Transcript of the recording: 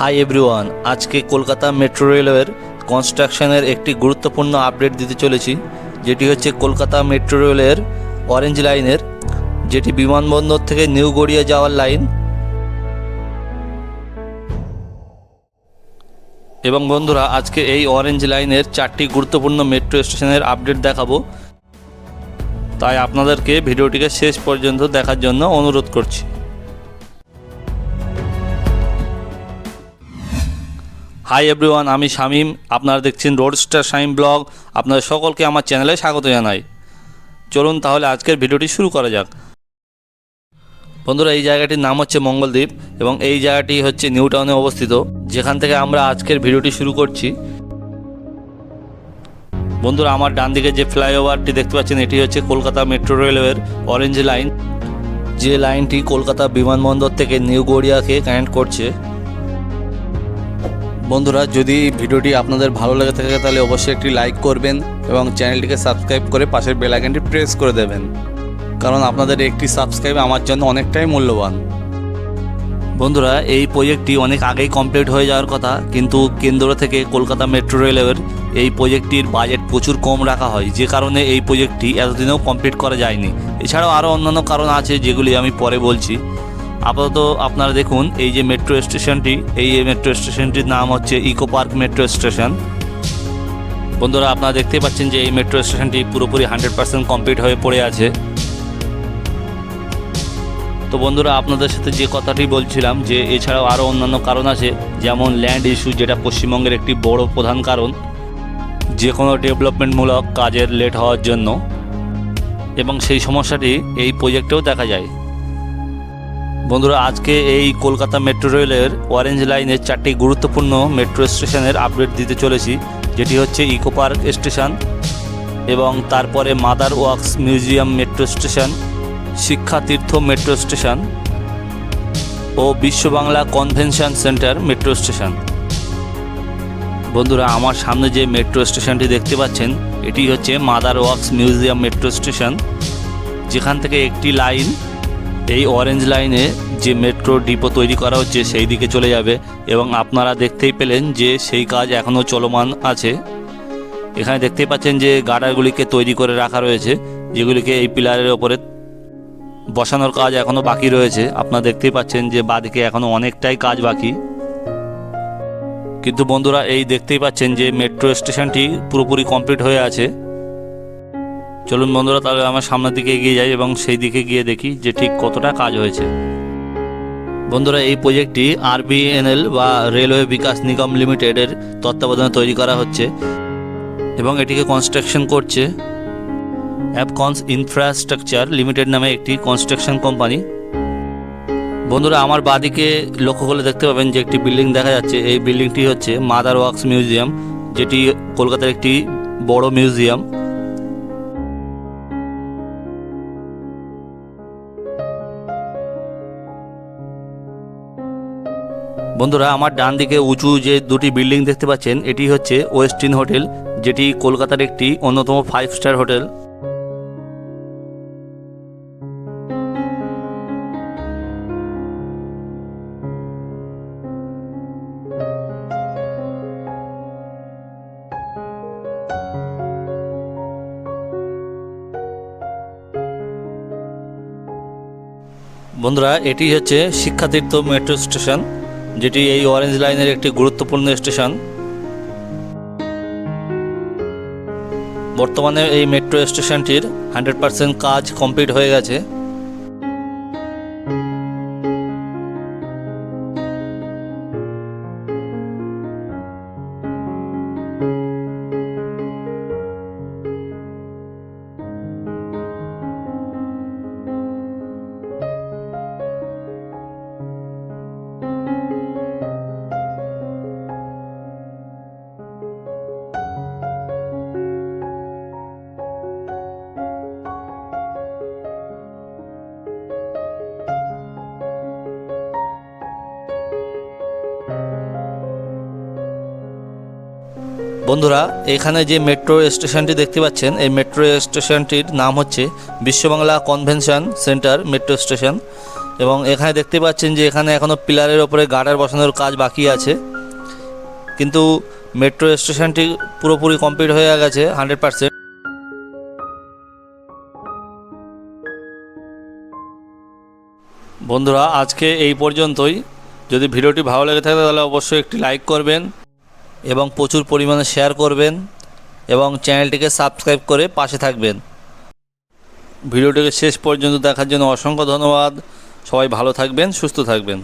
Hi everyone, আজকে Kolkata metro রেলওয়ের কনস্ট্রাকশনের একটি গুরুত্বপূর্ণ আপডেট দিতে চলেছি, যেটি হচ্ছে কলকাতা মেট্রো রেলের অরেঞ্জ লাইনের, যেটি বিমানবন্দর থেকে নিউ গড়িয়া যাওয়ার লাইন। এবং বন্ধুরা, আজকে এই অরেঞ্জ লাইনের চারটি গুরুত্বপূর্ণ মেট্রো স্টেশনের আপডেট দেখাবো। তাই আপনাদেরকে ভিডিওটিকে শেষ পর্যন্ত দেখার জন্য অনুরোধ করছি। হাই এভরিওয়ান আমি শামীম। আপনারা দেখছেন রোড স্টার শামীম ব্লগ আপনাদের সকলকে আমার চ্যানেলে স্বাগত জানাই। চলুন তাহলে আজকের ভিডিওটি শুরু করা যাক। বন্ধুরা, এই জায়গাটির নাম হচ্ছে মঙ্গলদ্বীপ এবং এই জায়গাটি হচ্ছে নিউ টাউনে অবস্থিত, যেখান থেকে আমরা আজকের ভিডিওটি শুরু করছি। বন্ধুরা, আমার ডান দিকে যে ফ্লাইওভারটি দেখতে পাচ্ছেন, এটি হচ্ছে কলকাতা মেট্রো রেলওয়ের অরেঞ্জ লাইন। যে লাইনটি কলকাতা বিমানবন্দর থেকে নিউ গড়িয়াকে কানেক্ট করছে। বন্ধুরা, যদি ভিডিওটি আপনাদের ভালো লেগে থাকে, তাহলে অবশ্যই একটি লাইক করবেন এবং চ্যানেলটিকে সাবস্ক্রাইব করে পাশের বেল আইকনটি প্রেস করে দেবেন। কারণ আপনাদের একটি সাবস্ক্রাইব আমার জন্য অনেকটাই মূল্যবান। বন্ধুরা, এই প্রজেক্টটি অনেক আগেই কমপ্লিট হয়ে যাওয়ার কথা, কিন্তু কেন্দ্র থেকে কলকাতা মেট্রো রেলের এই প্রজেক্টটির বাজেট প্রচুর কম রাখা হয়। যে কারণে এই প্রজেক্টটি এতদিনেও কমপ্লিট করা যায়নি। এছাড়াও আরও অন্যান্য কারণ আছে, যেগুলি আমি পরে বলছি। আপাতত আপনারা দেখুন, এই যে মেট্রো স্টেশনটি এই মেট্রো স্টেশনটির নাম হচ্ছে ইকো পার্ক মেট্রো স্টেশন বন্ধুরা, আপনারা দেখতেই পাচ্ছেন যে এই মেট্রো স্টেশনটি পুরোপুরি হান্ড্রেড পার্সেন্ট কমপ্লিট হয়ে পড়ে আছে। তো বন্ধুরা, আপনাদের সাথে যে কথাটি বলছিলাম, যে এছাড়াও আরও অন্যান্য কারণ আছে, যেমন ল্যান্ড ইস্যু যেটা পশ্চিমবঙ্গের একটি বড় প্রধান কারণ যে কোনো ডেভেলপমেন্টমূলক কাজের লেট হওয়ার জন্য। এবং সেই সমস্যাটি এই প্রজেক্টেও দেখা যায়। বন্ধুরা, আজকে এই কলকাতা মেট্রো রেলের অরেঞ্জ লাইনের চারটি গুরুত্বপূর্ণ মেট্রো স্টেশনের আপডেট দিতে চলেছি, যেটি হচ্ছে ইকো পার্ক স্টেশন এবং তারপরে Mother Wax Museum metro station Shikshatirtha metro station ও Biswa Bangla convention centre metro station বন্ধুরা, আমার সামনে যে মেট্রো স্টেশনটি দেখতে পাচ্ছেন, এটি হচ্ছে Mother Wax Museum metro station যেখান থেকে একটি লাইন এই অরেঞ্জ লাইনে যে মেট্রো ডিপো তৈরি করা হচ্ছে সেই দিকে চলে যাবে এবং আপনারা দেখতেই পেলেন যে সেই কাজ এখনও চলমান আছে। এখানে দেখতেই পাচ্ছেন যে গার্ডারগুলিকে তৈরি করে রাখা রয়েছে, যেগুলিকে এই পিলারের ওপরে বসানোর কাজ এখনও বাকি রয়েছে। আপনারা দেখতেই পাচ্ছেন যে বাদিকে এখনও অনেকটাই কাজ বাকি। কিন্তু বন্ধুরা, এই দেখতেই পাচ্ছেন যে মেট্রো স্টেশনটি পুরোপুরি কমপ্লিট হয়ে আছে। চলুন বন্ধুরা, তাহলে আমার সামনের দিকে এগিয়ে যাই এবং সেই দিকে গিয়ে দেখি যে ঠিক কতটা কাজ হয়েছে। বন্ধুরা, এই প্রজেক্টটি আরবিএনএল বা রেলওয়ে বিকাশ নিগম লিমিটেডের তত্ত্বাবধানে তৈরি করা হচ্ছে এবং এটিকে কনস্ট্রাকশন করছে অ্যাপকনস ইনফ্রাস্ট্রাকচার লিমিটেড নামে একটি কনস্ট্রাকশন কোম্পানি বন্ধুরা, আমার বাদিকে লক্ষ্য করলে দেখতে পাবেন যে একটি বিল্ডিং দেখা যাচ্ছে। এই বিল্ডিংটি হচ্ছে মাদার ওয়ার্কস মিউজিয়াম, যেটি কলকাতার একটি বড় মিউজিয়াম। বন্ধুরা, আমার ডান দিকে উঁচু যে দুটি বিল্ডিং দেখতে পাচ্ছেন, এটি হচ্ছে ওয়েস্টিন হোটেল যেটি কলকাতার একটি অন্যতম ফাইভ স্টার হোটেল বন্ধুরা, এটি হচ্ছে শিক্ষাতীর্থ মেট্রো স্টেশন যেটি এই অরেঞ্জ লাইনের একটি গুরুত্বপূর্ণ স্টেশন। বর্তমানে এই মেট্রো স্টেশনটির হান্ড্রেড পার্সেন্ট কাজ কমপ্লিট হয়ে গেছে। বন্ধুরা, এখানে যে মেট্রো স্টেশনটি দেখতে পাচ্ছেন, এই মেট্রো স্টেশনটির নাম হচ্ছে Biswa Bangla convention centre metro station এবং এখানে দেখতে পাচ্ছেন যে এখানে এখনও পিলারের ওপরে গার্ডার বসানোর কাজ বাকি আছে। কিন্তু মেট্রো স্টেশনটি পুরোপুরি কমপ্লিট হয়ে গেছে হান্ড্রেড পারসেন্ট বন্ধুরা, আজকে এই পর্যন্তই। যদি ভিডিওটি ভালো লেগে থাকে, তাহলে অবশ্যই একটি লাইক করবেন। এবং প্রচুর পরিমাণে শেয়ার করবেন এবং চ্যানেলটিকে সাবস্ক্রাইব করে পাশে থাকবেন। ভিডিওটিকে শেষ পর্যন্ত দেখার জন্য অসংখ্য ধন্যবাদ। সবাই ভালো থাকবেন, সুস্থ থাকবেন।